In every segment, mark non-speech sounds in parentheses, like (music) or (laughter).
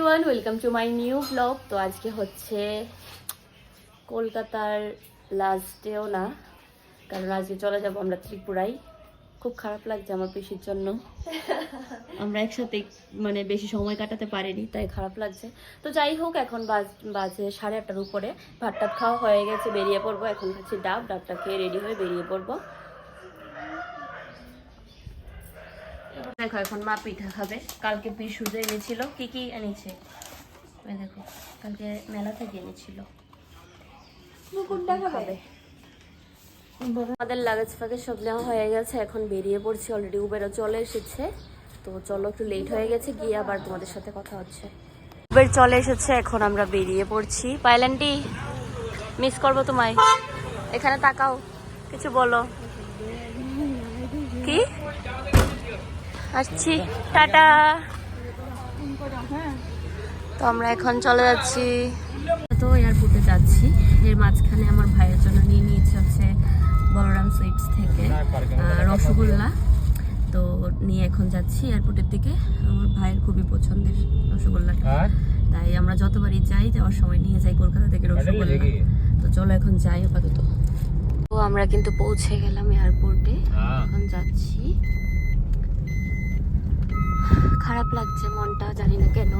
Everyone welcome to my new blog তো আজকে হচ্ছে কলকাতার লাস্ট ডেও না কারণ আজকে চলে যাব আমরা ত্রিপুরায়। খুব খারাপ লাগছে আমার পিসির জন্য। (laughs) আমরা একসাথে মানে বেশি সময় কাটাতে পারিনি তাই খারাপ লাগছে। তো যাই হোক এখন বাজ- বাজে সাড়ে আটটার উপরে। ভাত টাত খাওয়া হয়ে গেছে বেরিয়ে পড়ব। এখন খাচ্ছি ডাব ডাবটা খেয়ে রেডি হয়ে বেরিয়ে পড়ব। দেখো এখন মা পিঠা খাবে। কালকে পিসু যে এনেছিল। কি কি এনেছে? দেখো কালকে মেলা থেকে এনেছিল। আমাদের লাগেজ ফাগেজ সব নেওয়া হয়ে গেছে এখন বেরিয়ে পড়ছি অলরেডি উবেরও চলে এসেছে। তো চলো একটু লেট হয়ে গেছে গিয়ে আবার তোমাদের সাথে কথা হচ্ছে। উবের চলে এসেছে এখন আমরা বেরিয়ে পড়ছি। পাইল্যান্ডি মিস করব তোমায়। এখানে তাকাও কিছু বলো। কি? আসছি। টাটা। তো আমরা এখন চলে যাচ্ছি। তো এয়ারপোর্টে যাচ্ছি। এর মাঝখানে আমার ভাইয়ের জন্য নিয়ে নিয়েছে হচ্ছে বলরাম সুইটস থেকে রসগোল্লা। তো নিয়ে এখন যাচ্ছি এয়ারপোর্টের দিকে। আমার ভাইয়ের খুবই পছন্দের রসগোল্লাটা। তাই আমরা যতবারই যাই যাওয়ার সময় নিয়ে যাই কলকাতা থেকে রসগোল্লা। তো চলো এখন যাই আপাতত। তো আমরা কিন্তু পৌঁছে গেলাম এয়ারপোর্টে। এখন যাচ্ছি। খারাপ লাগছে মনটা জানি না কেন।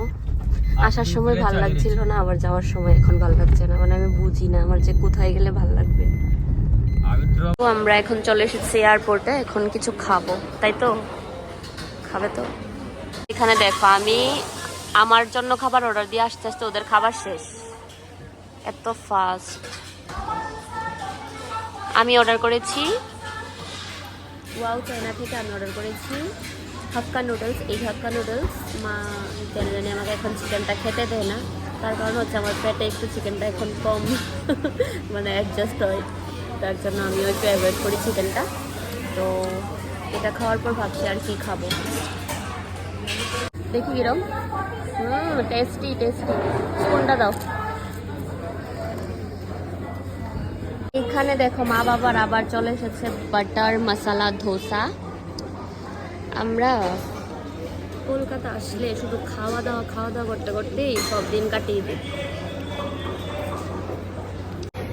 আসার সময় ভালো লাগছিল না আবার যাওয়ার সময় এখন ভালো লাগছে না। মানে আমি বুঝি না আমার যে কোথায় গেলে ভালো লাগবে। তো আমরা এখন চলে এসেছি এয়ারপোর্টে এখন কিছু খাব। তাই তো? খাবে তো? এখানে দেখো আমি আমার জন্য খাবার অর্ডার দিয়ে আস্তে আস্তে ওদের খাবার শেষ। এত ফাস্ট আমি অর্ডার করেছি। ওয়াও চায়না থেকে আমি অর্ডার করেছি। হাক্কা নুডলস, এই হাক্কা নুডলস, মা কেন জানি আমাকে এখন চিকেনটা খেতে দেয় না। তার কারণ হচ্ছে আমার পেটে একটু চিকেনটা এখন কম (laughs) মানে অ্যাডজাস্ট হয়। তার জন্য আমিও একটু অ্যাভয়েড করি চিকেনটা। তো এটা খাওয়ার পর ভাবছি আর কি খাব। দেখি কিরম। হুম টেস্টি টেস্টি কোনটা দাও। এখানে দেখো মা বাবার আবার চলে এসেছে বাটার মশলা ধোসা। আমরা কলকাতা আসলে শুধু খাওয়া দাওয়া খাওয়া দাওয়া করতে করতেই সব দিন কাটিয়ে দিই।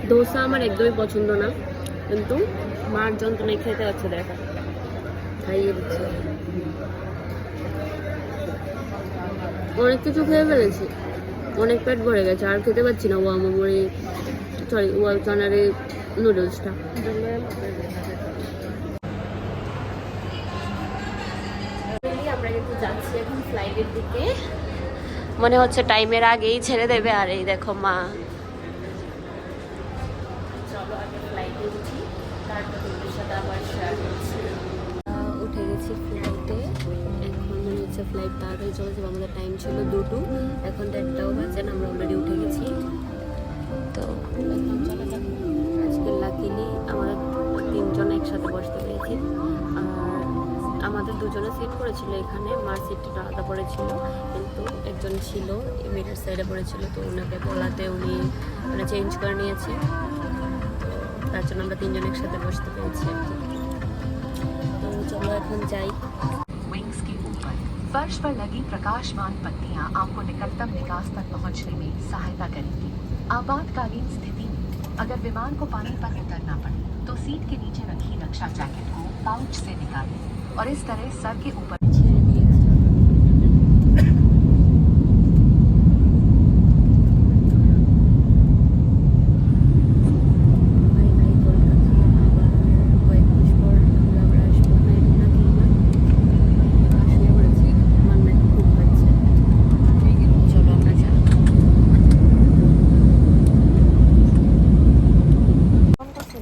দোসা আমার একদমই পছন্দ না, কিন্তু মার যন্ত্রণায় খেতে হচ্ছে, দেখো। খাইয়ে দিচ্ছে। অনেক কিছু খেয়ে ফেলেছি, অনেক পেট ভরে গেছে, আর খেতে পারছি না, ওয়া মোমোরি সরি ওয়াল চানারে নুডলসটা আমরা কিন্তু যাচ্ছি এখন ফ্লাইটের দিকে। মনে হচ্ছে টাইমের আগেই ছেড়ে দেবে, আর এই দেখো মা। চলো ফ্লাইটে উঠি, তারপর আবার শেয়ার করছি। উঠে গেছি ফ্লাইটে এখন মনে হচ্ছে ফ্লাইট তাড়াতাড়ি চলে যাবে আমাদের টাইম ছিল দুটো। এখন দেড়টাও বাজে আমরা অলরেডি উঠে গেছি। তো চলে আজকে লাকিলি আমরা দুজনে সিট পড়েছিল এখানে মার সিটটা আলাদা পড়েছিল কিন্তু একজন ছিল মিডের সাইডে পড়েছিল তো ওনাকে বলাতে উনি মানে চেঞ্জ করে নিয়েছে তো তার জন্য আমরা তিনজন একসাথে বসতে পেরেছি আর কি তো চলো এখন যাই विंग्स के ऊपर फर्श पर लगी प्रकाशमान पत्तियां आपको निकटतम निकास तक पहुंचने में सहायता करेंगी आपातकालीन स्थिति में अगर विमान को पानी पर उतरना पड़े तो सीट के नीचे रखी रक्षा जैकेट को पाउच से निकालें और इस तरह सर के ऊपर ছেড়ে দিয়েছে বাই বাই কলকাতা আবার কয়েক মাস পর আমরা আবার আসবো না এরকম নাকি না আসলে পড়েছি আমার নাকি খুব হচ্ছে চলো আমরা যাই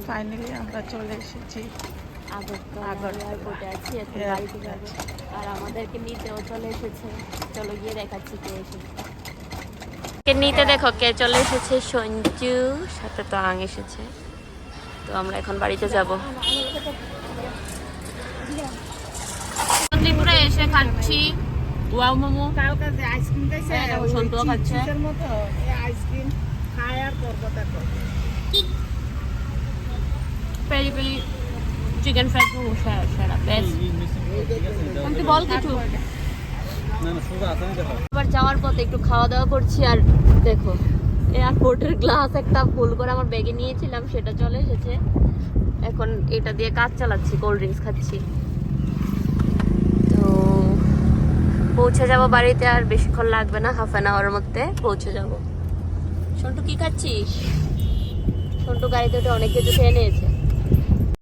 ফাইনালি আমরা চলে এসেছি আগরতলা আগরতলা। এয়ারপোর্টে আছি এখন বাড়িতে যাব। আর আমাদেরকে নিতেও চলে এসেছে। চলো গিয়ে দেখাচ্ছি কে এসেছে। কে নিতে দেখো কে চলে এসেছে? সঞ্জু সাথে তো আং এসেছে। তো আমরা এখন বাড়িতে যাব। ত্রিপুরা এসে খাচ্ছি। ওয়াও মোমো। কালকে যে আইসক্রিম হ্যাঁ, খাচ্ছে। চিপসের মতো? এই আইসক্রিম খায় আর করব তারপর পেরি পেরি। চিকেন ফ্রাই সেরা বেস্ট তুই বল কিছু। আবার যাওয়ার পথে একটু খাওয়া দাওয়া করছি আর দেখো এয়ারপোর্টের গ্লাস একটা ফুল করে আমার ব্যাগে নিয়েছিলাম, সেটা চলে এসেছে। এখন এটা দিয়ে কাজ চালাচ্ছি, কোল্ড ড্রিঙ্কস খাচ্ছি। তো পৌঁছে যাব বাড়িতে আর বেশিক্ষণ লাগবে না হাফ অ্যান আওয়ারের মধ্যে পৌঁছে যাব। সন্টু, কি খাচ্ছিস? সন্টু গাড়িতে উঠে অনেক কিছু খেয়ে নিয়েছে।